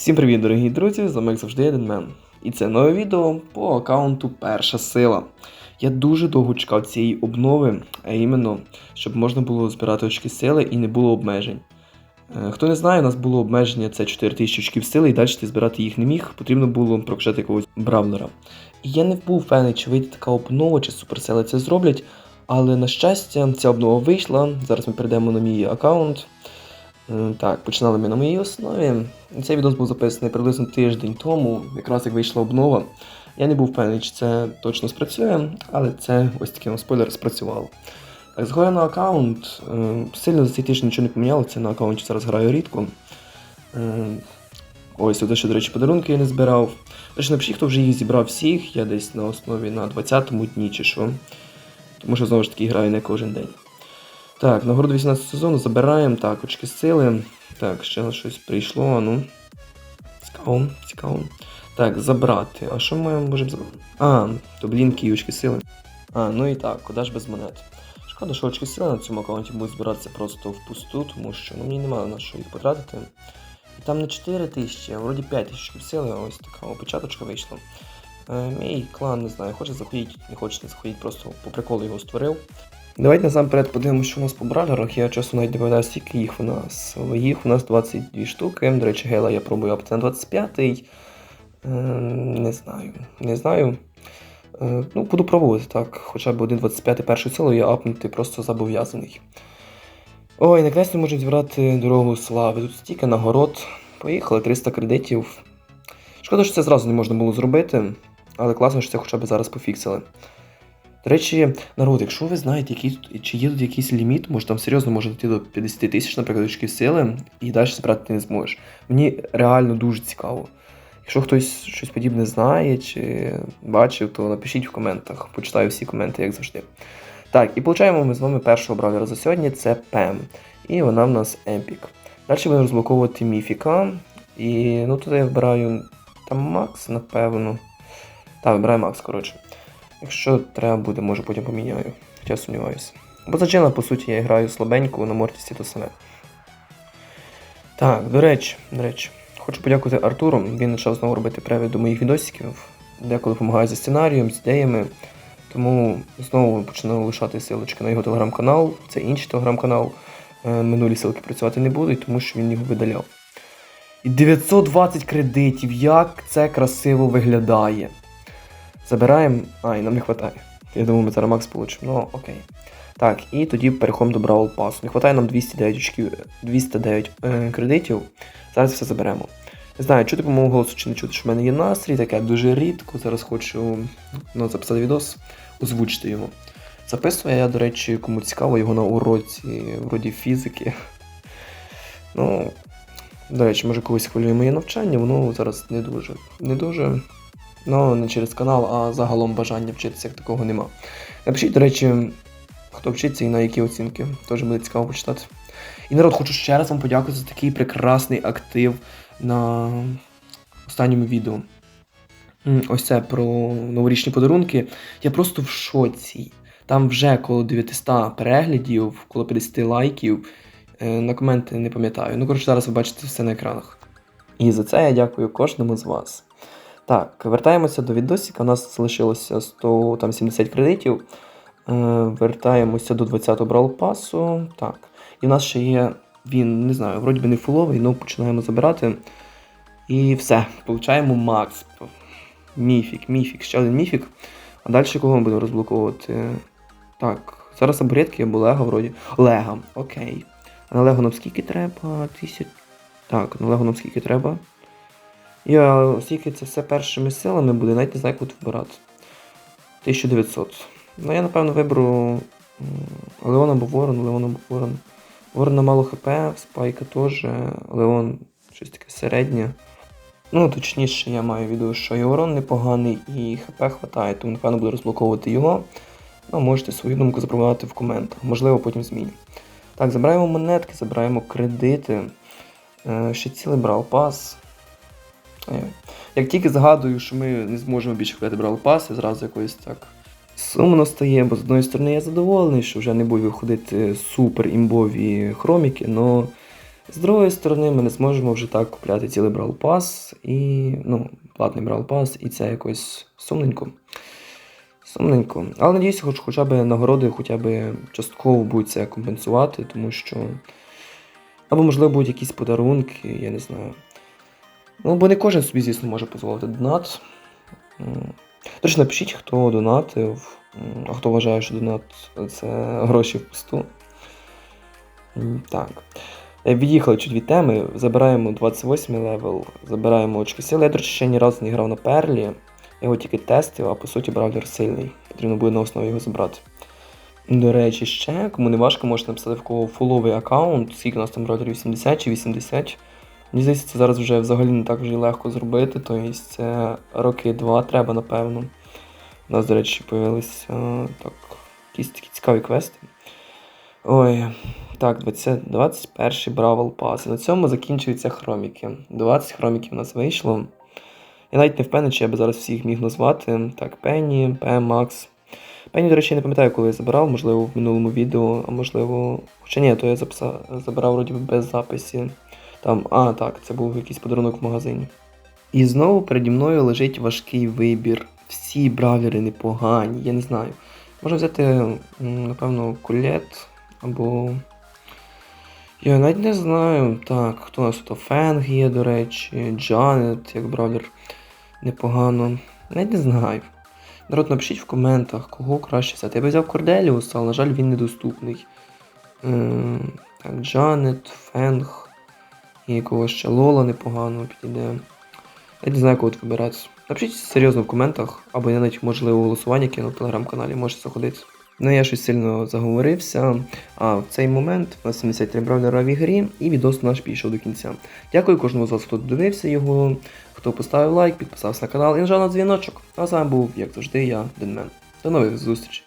Всім привіт, дорогі друзі! З вами як завжди Еденмен. І це нове відео по аккаунту Перша сила. Я дуже довго чекав цієї обнови, а іменно, щоб можна було збирати очки сили і не було обмежень. Е, Хто не знає, у нас було обмеження це 4000 очків сили, і далі ти збирати їх не міг, потрібно було прокачати якогось бравлера. І я не був певний, чи вийде така обнова, чи суперсили це зроблять. Але на щастя, ця обнова вийшла. Зараз ми перейдемо на мій аккаунт. Е, Так, починали ми на моїй основі. Цей відос був записаний приблизно тиждень тому, якраз як вийшла обнова. Я не був впевнений, чи це точно спрацює, але це ось такий спойлер спрацювало. Так, згоря на аккаунт. Е, Сильно за цей тиждень нічого не помінялося, на аккаунті зараз граю рідко. Е, Ось, тут ще, до речі, подарунки я не збирав. Тож напишіть, хто вже їх зібрав всіх, я десь на основі на 20-му дні чи що. Тому що знову ж таки граю не кожен день. Так, нагороду 18 сезону забираємо. Так, очки сили. Так, ще щось прийшло, а ну. Цікаво, цікаво. Так, забрати. А що ми можемо забрати? А, то блінки і очки сили. А, ну і так, куди ж без монет. Шкода, що очки сили на цьому аккаунті будуть збиратися просто впусту, тому що ну, мені немає на що їх потратити. І там не 4 тисячі, а вроді 5 тисяч очків сили, ось така опечаточка вийшла. Е, мій клан, не знаю, хоче заходіть, не хоче не заходіть, просто по приколу його створив. Давайте насамперед подивимося, що у нас по бравлерах. Я часу навіть не пам'ятаю, скільки їх у нас. Їх у нас 22 штуки. До речі, гела я пробую апти на 25-й. Е, не знаю. Не знаю. Е, ну, буду пробувати так. Хоча б один 25 першу силу я апнути просто зобов'язаний. Ой, наконець ми можемо зібрати дорогу слави. Тут стільки нагород. Поїхали, 300 кредитів. Шкода, що це зразу не можна було зробити, але класно, що це хоча б зараз пофіксили. До речі, народ, якщо ви знаєте, який тут, чи є тут якийсь ліміт, може там серйозно може дійти до 50 тисяч, наприклад, очків сили, і далі збирати ти не зможеш. Мені реально дуже цікаво. Якщо хтось щось подібне знає чи бачив, то напишіть в коментах. Почитаю всі коменти, як завжди. Так, і получаємо ми з вами першого бравлера за сьогодні, це Пем. І вона в нас Епік. Далі будемо розблоковувати Міфіка. І ну тут я вибираю там Макс, напевно. Так, вибираю Макс, коротше. Якщо треба буде, може потім поміняю. Хоча сумніваюся. Бо за Джина, по суті, я граю слабенько на Мортісі то саме. Так, до речі, до речі, хочу подякувати Артуру. Він почав знову робити перегляд до моїх відосиків, деколи допомагає зі сценарієм, з ідеями. Тому знову почну лишати силочки на його телеграм-канал, це інший телеграм-канал. Е, Минулі силки працювати не будуть, тому що він його видаляв. І 920 кредитів, як це красиво виглядає. Забираємо. А, і нам не вистачає. Я думаю, ми зараз Макс получимо. Ну, окей. Так, і тоді переходимо до Бравл Пасу. Не вистачає нам 209 очків, 209 е, кредитів. Зараз все заберемо. Не знаю, чути по моєму голосу чи не чути, що в мене є настрій, таке дуже рідко. Зараз хочу ну, записати відос, озвучити його. Записую я, до речі, кому цікаво, його на уроці вроді фізики. Ну, до речі, може когось хвилює моє навчання, воно зараз не дуже. Не дуже. Ну, не через канал, а загалом бажання вчитися як такого нема. Напишіть, до речі, хто вчиться і на які оцінки. Теж буде цікаво почитати. І народ, хочу ще раз вам подякувати за такий прекрасний актив на останньому відео. Ось це про новорічні подарунки. Я просто в шоці. Там вже коло 900 переглядів, коло 50 лайків. Е, На коменти не пам'ятаю. Ну, коротше, зараз ви бачите все на екранах. І за це я дякую кожному з вас. Так, вертаємося до відосика. У нас залишилося 170 кредитів. Е, вертаємося до 20-го брал пасу. Так. І в нас ще є він, не знаю, вроді би не фуловий, але починаємо забирати. І все. Получаємо Макс. Міфік, міфік, ще один міфік. А далі кого ми будемо розблоковувати? Так, зараз аборетки або Лего вроді. Лего, окей. А на Лего нам скільки треба? Тисяч. Так, на Лего нам скільки треба? Я, оскільки це все першими силами буде, навіть не знаю, як тут вибирати. 1900. Ну, я напевно виберу Леон або Ворон, Леон або Ворон. Ворона мало хп, Спайка теж, Леон щось таке середнє. Ну, точніше, я маю в виду, що і урон непоганий, і ХП хватає, тому напевно буду розблоковувати його. Ну, можете свою думку запропонувати в коментах, можливо, потім зміню. Так, забираємо монетки, забираємо кредити. Е, ще цілий брал пас. Як тільки згадую, що ми не зможемо більше купити брал пас, я зразу якось так сумно стає, бо з одної сторони я задоволений, що вже не будуть виходити супер імбові хроміки, але З другої сторони, ми не зможемо вже так купляти цілий Brawl Pass і. ну, платний Brawl Pass, і це якось сумненько. Сумненько. Але надіюся, хоч хоча б нагороди хоча б частково будуть це компенсувати, тому що. Або, можливо, будуть якісь подарунки, я не знаю. Ну, бо не кожен собі, звісно, може дозволити донат. Речі, напишіть, хто донатив, а хто вважає, що донат це гроші впусту. М, Так. Е, Від'їхали чуть від теми, забираємо 28 левел, забираємо очки сили. Я, до речі, ще ні разу не грав на перлі. Я його тільки тестив, а по суті бравлер сильний. Потрібно буде на основі його забрати. До речі, ще, кому не важко, можете написати в кого фуловий аккаунт, скільки у нас там бравлерів 70 чи 80. Мені здається, це зараз вже взагалі не так вже легко зробити, тобто це роки два треба, напевно. У нас, до речі, появилися так, якісь такі цікаві квести. Ой, так, 20, 21 Бравл Пас. На цьому закінчуються хроміки. 20 хроміків у нас вийшло. Я навіть не впевнений, чи я би зараз всіх міг назвати. Так, Пенні, Пем, Макс. Пенні, до речі, я не пам'ятаю, коли я забирав, можливо, в минулому відео, а можливо. Хоча ні, то я записав, забирав вроді без записі. Там, а, так, це був якийсь подарунок в магазині. І знову переді мною лежить важкий вибір. Всі бравлери непогані, я не знаю. Можна взяти, напевно, кулет або. Я навіть не знаю. Так, хто у нас тут Фенг є, до речі, Джанет, як бравлер непогано. Навіть не знаю. Народ, напишіть в коментах, кого краще взяти. Я би взяв Корделіуса, але, на жаль, він недоступний. Ем, так, Джанет, Фенг. І якогось ще Лола непогано підійде. Я не знаю, кого тут вибирати. Напишіть серйозно в коментах, або я навіть можливо голосування кину в телеграм-каналі, можете заходити. Ну я щось сильно заговорився. А в цей момент у нас 73 бравлера в ігрі, і відос наш пішов до кінця. Дякую кожному з вас, хто дивився його, хто поставив лайк, підписався на канал і нажав на дзвіночок. А з вами був, як завжди, я, Денмен. До нових зустрічей.